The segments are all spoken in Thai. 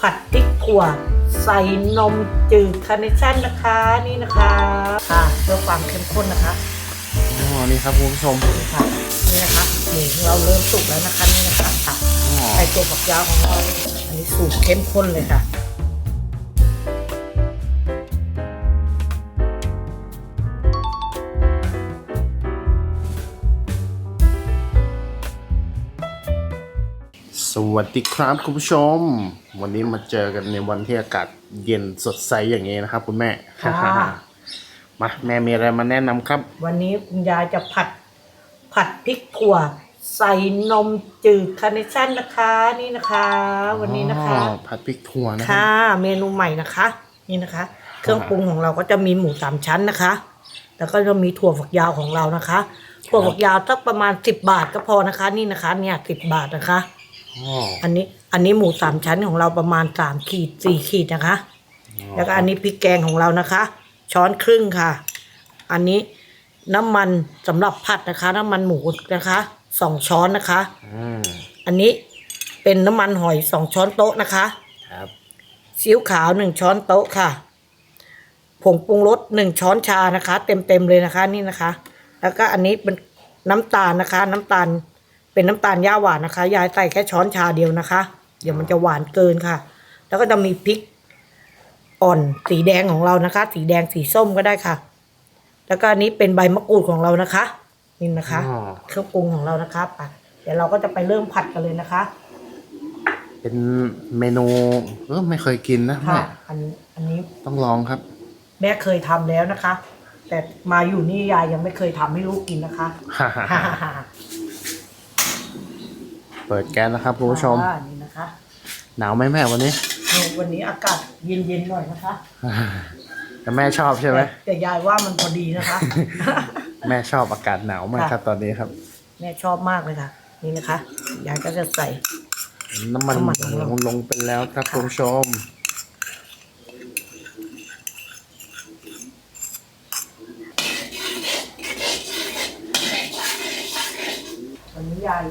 ผัดพริกถั่วใส่นมจืดคาร์เนชั่นนะคะนี่นะคะค่ะเพื่อความเข้มข้นนะคะอ๋อนี่ครับคุณผู้ชมนี่ค่ะนี่นะคะหมูของเราเริ่มสุกแล้วนะคะนี่นะคะค่ะอ๋อไข่ตัวฝักยาวของเราอันนี้สูตรเข้มข้นเลยค่ะ วัสดีครับคุณผู้ชม วันนี้มาเจอกันในวันที่อากาศเย็นสดใสอย่างนี้นะครับ คุณแม่ค่ะ มาแม่มีอะไรมาแนะนำครับ วันนี้คุณยายจะผัดผัดพริกถั่วใส่นมจืดคาร์เนชั่นนะคะนี่นะคะ วันนี้นะคะ อ๋อผัดพริกถั่วนะครัค่ะ บเมนูใหม่นะคะ นี่นะคะ เครื่องปรุงของเราก็จะมีหมูสามชั้นนะคะ แล้วก็จะมีถั่วฝักยาวของเรานะคะ ถั่วฝักยาวสักประมาณสิบบาทก็พอนะคะ นี่นะคะ เนี่ยสิบบาทนะคะ อ๋ออันนี้อันนี้หมูสามชั้นของเราประมาณสามขีดสี่ขีดนะคะ แล้วก็อันนี้พริกแกงของเรานะคะ ช้อนครึ่งค่ะ อันนี้น้ำมันสำหรับผัดนะคะ น้ำมันหมูนะคะสองช้อนนะคะ อืมอันนี้เป็นน้ำมันหอยสองช้อนโต๊ะนะคะครับซีอิ๊วขาวหนึ่งช้อนโต๊ะค่ะ ผงปรุงรสหนึ่งช้อนชานะคะ เต็มเต็มๆเลยนะคะนี่นะคะ แล้วก็อันนี้เป็นน้ำตาลนะคะ น้ำตาล เป็นน้ำตาลย่าหวานนะคะ ยายใส่แค่ช้อนชาเดียวนะคะ เดี๋ยวมันจะหวานเกินค่ะ แล้วก็จะมีพริกอ่อนสีแดงของเรานะคะ สีแดงสีส้มก็ได้ค่ะ แล้วก็อันนี้เป็นใบมะกรูดของเรานะคะนี่นะคะอ๋อ เครื่องปรุงของเรานะคะไปเดี๋ยวเราก็จะไปเริ่มผัดกันเลยนะคะ เป็นเมนูเออไม่เคยกินนะค่ะ แม่อันอันนี้ต้องลองครับ แม่เคยทำแล้วนะคะ แต่มาอยู่นี่ยายยังไม่เคยทำให้ลูกกินนะคะฮ่าฮ่าฮ่า เปิดแก๊สแล้วครับคุณผู้ชม อ่านี่นะคะหนาวไหมแม่วันนี้นี่วันนี้อากาศเย็นๆหน่อยนะคะแต่แม่ชอบใช่ไหม แต่แต่ยายว่ามันพอดีนะคะ แม่ชอบอากาศหนาวมากครับตอนนี้ครับ แม่ชอบมากเลยค่ะ นี่นะคะ ยายก็จะใส่ น้ำมันน้ำมันลงลงไปแล้วครับค่ะคุณผู้ชม วันนี้ยาย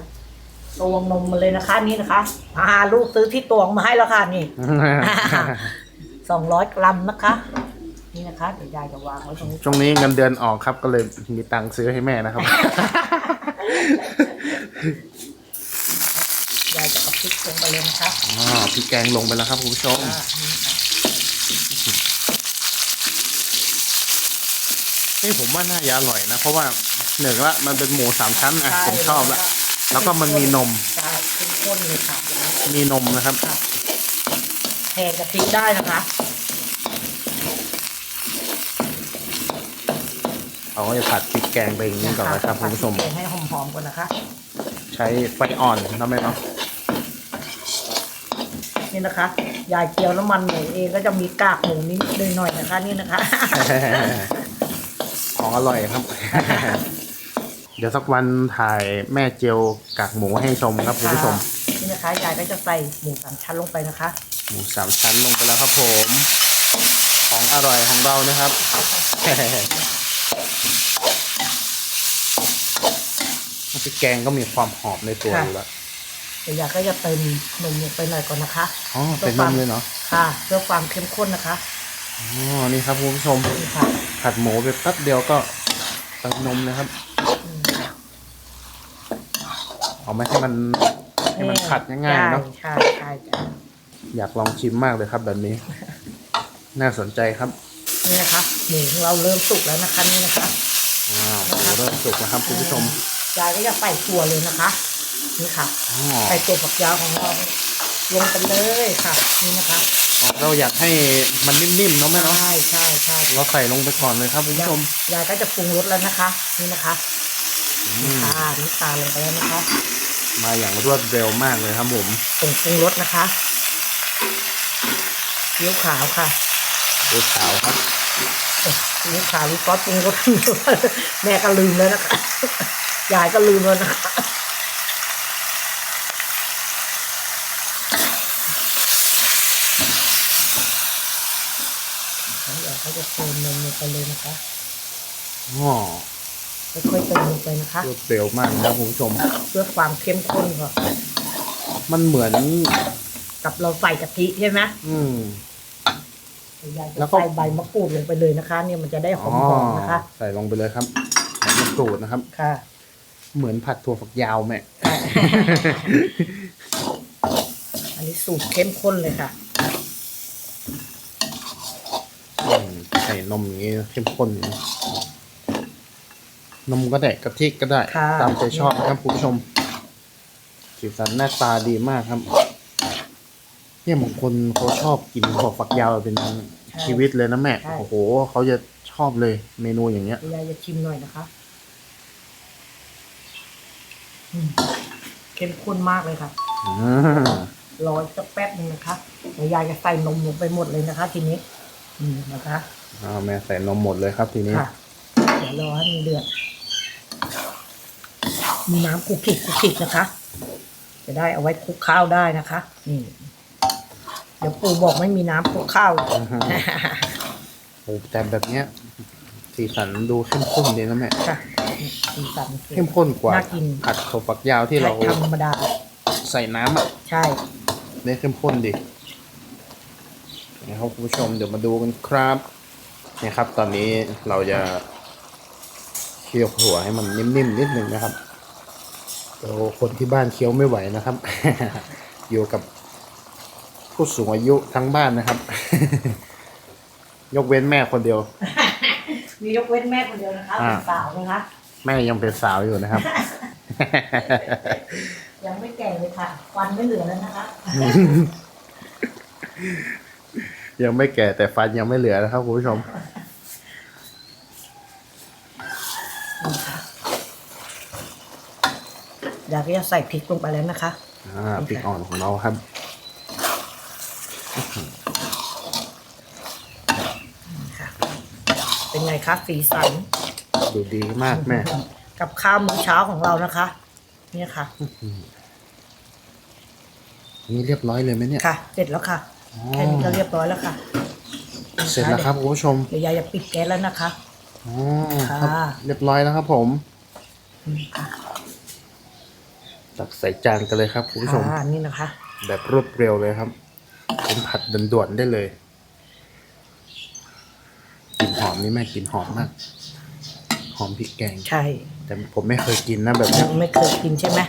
ตวงนมมาเลยนะคะ นี่นะคะอ่าลูกซื้อที่ตวงมาให้แล้วค่ะนี่ สองร้อยกรัมนะคะ นี่นะคะเดี๋ยวยายจะวางไว้ตรงนี้ช่วงนี้เงินเดือนออกครับก็เลยมีตังค์ซื้อให้แม่นะครับ ยายจะเอาพริกลงไปเลยนะคะอ๋อพี่แกงลงไปแล้วครับคุณผู้ชมอ่านี่ค่ะนี่ผมว่าน่าจะอร่อยนะ เพราะว่าหนึ่งละมันเป็นหมูสามชั้นอะใช่ผมชอบละ แล้วก็มันมีนมใช่เข้มข้นเลยค่ะมีนมนะครับแทนกะทิได้นะคะเราก็จะผัดพริกแกงไปอย่างนี้ก่อนนะครับคุณผู้ชม ผัดพริกแกงให้หอมๆก่อนนะคะ ใช้ไฟอ่อนนะแม่เนาะนี่นะคะยายเจียวน้ำมันหมูเองก็จะมีกากหมูนิดหน่อยๆนะคะ นี่นะคะ ของอร่อยครับ เดี๋ยวสักวันถ่ายแม่เจียวกากหมูให้ชมครับคุณผู้ชม นี่นะคะยายก็จะใส่หมูสามชั้นลงไปนะคะ หมูสามชั้นลงไปแล้วครับผม ของอร่อยของเรานะครับ พริกแกงก็มีความหอมในตัวอยู่แล้วเดี๋ยวยายก็จะเติมนมลงไปหน่อยก่อนนะคะอ๋อเป็นนมเลยเนาะค่ะ เพื่อความเข้มข้นนะคะอ๋อนี่ครับคุณผู้ชมนี่ค่ะผัดหมูไปแป๊บเดียวก็เติมนมนะครับอืมค่ะ เอาไม่ให้มันให้มันผัดง่ายๆเนาะใช่ใช่ใช่อยากลองชิมมากเลยครับแบบนี้ น่าสนใจครับนี่นะคะหมูของเราเริ่มสุกแล้วนะคะนี่นะคะอ้าวหมูเริ่มสุกแล้วครับคุณผู้ชมยายก็จะใส่ถั่วเลยนะคะนี่ค่ะอ๋อใส่ตัวฝักยาวของเราลงไปเลยค่ะ นี่นะคะเราอยากให้มันนิ่มๆเนาะแม่เนาะใช่ใช่ใช่เราใส่ลงไปก่อนเลยครับคุณผู้ชมยายก็จะปรุงรสแล้วนะคะ นี่นะคะอืม ค่ะน้ำตาลลงไปแล้วนะคะ มาอย่างรวดเร็วมากเลยครับผมผงปรุงรสนะคะซีอิ๊วขาวค่ะดูขาวครับเอ้ยซีอิ๊วขาวหรือซอสปรุงรสแม่ก็ลืมแล้วนะคะยายก็ลืมแล้วนะคะแล้วยายก็จะเติมนมลงไปเลยนะคะอ๋อ ค่อยๆเติมลงไปนะคะรวดเร็วมากนะครับคุณผู้ชม เพื่อความเข้มข้นค่ะมันเหมือนกกับเราใส่กะทิใช่ไหมอืม ยายจะแล้วก็ ใส่ใบมะกรูดลงไปเลยนะคะ เนี่ยมันจะได้หอมๆนะคะ ใส่ลงไปเลยครับใส่มะกรูดนะครับ ค่ะ เหมือนผัดถั่วฝักยาวแม่ อันนี้สูตรเข้มข้นเลยค่ะ อืมใส่นมอย่างนี้เข้มข้นอย่างนี้ นมก็ได้กะทิก็ได้ ค่ะ ตามใจชอบนะครับคุณผู้ชมสีสันหน้าตาดีมากครับเนี่ยบางคนเขาชอบกินถั่วฝักยาวเป็นชีวิตเลยนะแม่โอ้โหเขาจะชอบเลยเมนูอย่างเงี้ยยายจะชิมหน่อยนะคะอืมเข้มข้นมากเลยค่ะ อ่ารออีกสักแป๊บหนึงนะคะเดี๋ยวยายจะใส่นมลงไปหมดเลยนะคะ ทีนี้ อืมนะคะ อ่าแม่ใส่นมหมดเลยครับทีนี้ ค่ะ เดี๋ยวรอให้มันเดือด มีน้ำคลุกคลิกคลุกคลิกนะคะ จะได้เอาไว้คลุกข้าวได้นะคะนี่เดี๋ยวปู่บอกไม่มีน้ำคลุกข้าวอือฮึโอ้แต่แบบเนี้ย สีสันดูเข้มข้นดีนะแม่ค่ะนี่สีสันสวยเข้มข้นกว่าน่ากิน ผัดถั่วฝักยาวที่เราใช่ธรรมดา ใส่น้ำอะใช่ ได้เข้มข้นดีนะครับคุณผู้ชมเดี๋ยวมาดูกันครับเนี่ยครับ ตอนนี้เราจะเคี่ยวถั่วให้มันนิ่มๆนิดนึงนะครับ เดี๋ยวคนที่บ้านเคี้ยวไม่ไหวนะครับ อยู่กับผู้สูงอายุทั้งบ้านนะครับ ยกเว้นแม่คนเดียว มียกเว้นแม่คนเดียวนะคะอ่า เป็นสาวนะคะแม่ยังเป็นสาวอยู่นะครับ ยังไม่แก่เลยค่ะควันไม่เหลือแล้วนะคะยังไม่แก่แต่ฟันยังไม่เหลือนะครับคุณผู้ชม นี่ค่ะ เดี๋ยวก็จะใส่พริกลงไปแล้วนะคะ อ่าพริกอ่อนของเราครับนี่ค่ะเป็นไงคะสีสันดูดีมากแม่ กับข้าวมื้อเช้าของเรานะคะ เนี่ยค่ะ นี่เรียบร้อยเลยไหมเนี่ย ค่ะ เสร็จแล้วค่ะอ๋อแค่นี้ก็เรียบร้อยแล้วค่ะ เสร็จแล้วครับคุณผู้ชม เดี๋ยวยายจะปิดแก๊สแล้วนะคะอ๋อครับค่ะเรียบร้อยแล้วครับผมนี่ค่ะ ตักใส่จานกันเลยครับคุณผู้ชมค่ะนี่นะคะ แบบรวดเร็วเลยครับเป็นผัดด่วนๆได้เลยกลิ่นหอมนี่แม่กลิ่นหอมมาก หอมพริกแกงใช่ แต่ผมไม่เคยกินนะแบบเนี้ยัยงไม่เคยกินใช่ไหม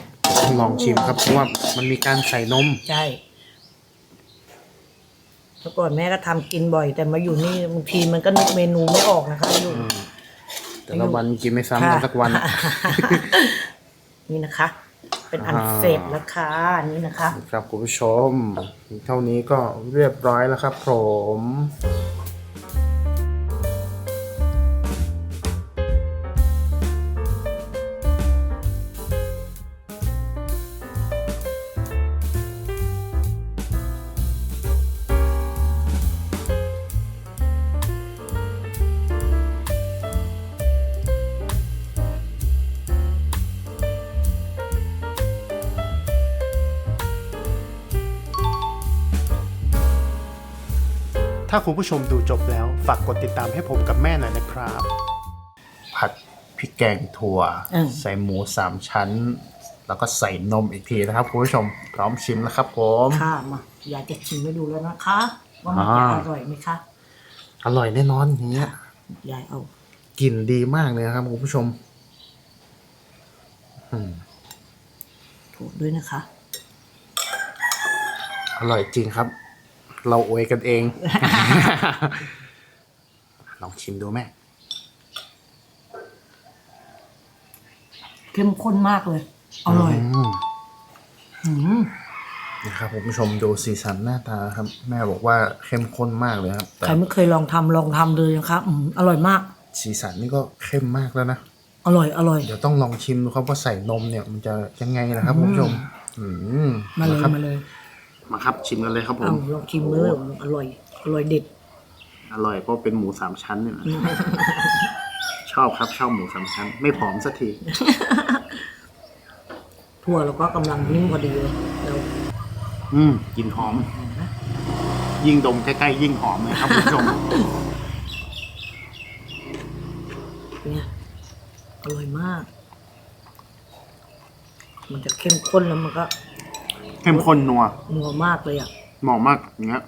ต้องลองชิมครับเพราะว่ามันมีการใส่นมใช่เมื่อก่อนแม่ก็ทำกินบ่อย แต่มาอยู่นี่บางทีมันก็นึกเมนูไม่ออกนะคะอยู่ อืมแต่ละวันกินไม่ซ้ำกันสักวันค่ะนี่นะคะ เป็นอันเสร็จแล้วค่ะนี่นะคะ ครับคุณผู้ชม เท่านี้ก็เรียบร้อยแล้วครับผม ถ้าคุณผู้ชมดูจบแล้ว ฝากกดติดตามให้ผมกับแม่หน่อยนะครับ ผัดพริกแกงถั่ว อืม ใส่หมูสามชั้น แล้วก็ใส่นมอีกทีนะครับคุณผู้ชมพร้อมชิมแล้วครับผม ค่ะมาอยากจะชิมให้ดูแล้วนะคะ ว่ามันจะอ่า อร่อยไหมคะอร่อยแน่นอนอย่างเงี้ย ยายเอากลิ่นดีมากเลยนะครับคุณผู้ชม อืมถูกด้วยนะคะ อร่อยจริงครับ เราอวยกันเอง ลองชิมดูแม่ เข้มข้นมากเลย อร่อยมอืมนะครับคุณผู้ชมดูสีสันหน้าตาครับ แม่บอกว่าเข้มข้นมากเลยครับแต่ใครไม่เคยลองทำลองทำเลยนะคะอืมอร่อยมาก สีสันนี่ก็เข้มมากแล้วนะอร่อยอร่อยเดี๋ยวต้องลองชิมดูครับว่าใส่นมเนี่ย มันจะยังไงนะครับคุณผู้ชมอืมมาเลยครับมาเลย มาครับชิมกันเลยครับผเอามลองชิมเลยอร่อย อร่อยเด็ด อร่อยเพราะเป็นหมูสามชั้นเนี่ยนะชอบครับชอบหมูสามชั้น ไม่ผอมสักทีทั่วแล้วก็กำลังนิ่มพอดีเลยเราอืมกลิ่นหอม ยิ่งดมใกล้ๆยิ่งหอมเลยครับคุณผู้ชมเนี่ยอร่อยมาก มันจะเข้มข้นแล้วมันก็ เข้มข้นนัวนัวมากเลยอะเหมาะมากอย่างเงี้ย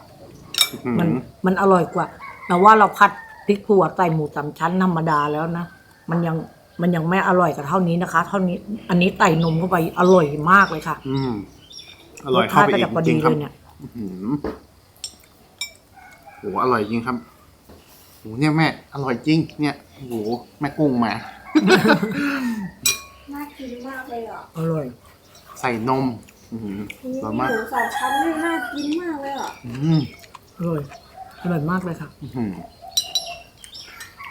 อื้อหือมันมันอร่อยกว่า แต่ว่าเราผัดพริกขั่วใส่หมูสามชั้นธรรมดาแล้วนะมันยังมันยังไม่อร่อยกับเท่านี้นะคะ เท่านี้อันนี้ใส่นมเข้าไปอร่อยมากเลยค่ะอืมอร่อยเข้าไปสชอีติกก็จะพอจดีริงๆคเลรับยเนี่ยอื้อหือโหอร่อยจริงครับโหเนี่ยแม่ อร่อยจริง เนี่ยโหแม่กุ้งมา น่ากินมากเลยอะอร่อย ใส่นม อือหือมีอร่อยหมากมูสามชั้นนี่น่ากินมากเลยอะอืมอร่อยอร่อยมากเลยค่ะ อื้อหือ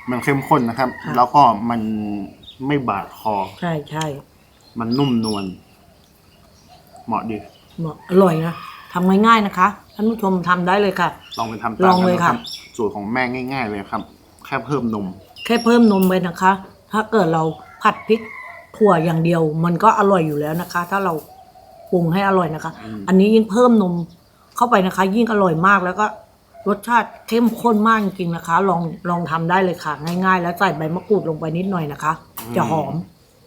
มันเข้มข้นนะครับ ค่ะ แล้วก็มันไม่บาดคอ ใช่ใช่มันนุ่มนวลเหมาะดี เหมาะอร่อยนะทำง่ายๆนะคะท่านผู้ชมทำได้เลยค่ะ ลองไปทำลตามองกันเลยนะคค่ะรับสูตรของแม่ง่าย ๆ เลยครับ แค่เพิ่มนม แค่เพิ่มนมไปนะคะ ถ้าเกิดเราผัดพริกถั่วอย่างเดียว มันก็อร่อยอยู่แล้วนะคะ ถ้าเรา ปรุงให้อร่อยนะคะอืมอันนี้ยิ่งเพิ่มนมเข้าไปนะคะ ยิ่งอร่อยมากแล้วก็รสชาติเข้มข้นมากจริงๆนะคะ ลองลองทำได้เลยค่ะ ง่ายๆ แล้วใส่ใบมะกรูดลงไปนิดหน่อยนะคะ จะหอม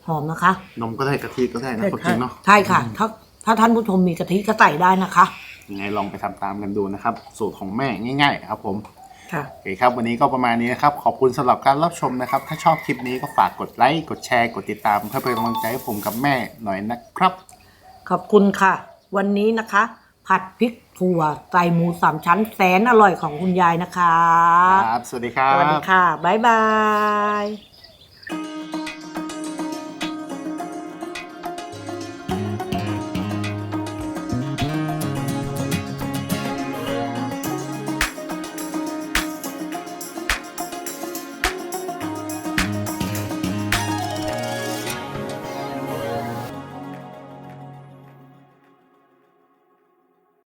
หอมนะคะนมก็ได้กะทิก็ได้นะคนจริงเนาะใช่ค่ะ ถ้าถ้าท่านผู้ชมมีกะทิก็ใส่ได้นะคะยังไงลองไปทำตามกันดูนะครับ สูตรของแม่ง่าย ๆ ครับผมค่ะโอเคครับ วันนี้ก็ประมาณนี้นะครับ ขอบคุณสำหรับการรับชมนะครับ ถ้าชอบคลิปนี้ก็ฝากกดไลค์กดแชร์กดติดตามเพื่อเป็นกำลังใจให้ผมกับแม่หน่อยนะครับ ขอบคุณค่ะ วันนี้นะคะ ผัดพริกถั่วใส่หมูสามชั้นแสนอร่อยของคุณยายนะคะ ครับ สวัสดีครัสบวัสดีค่ะ บ๊ายบาย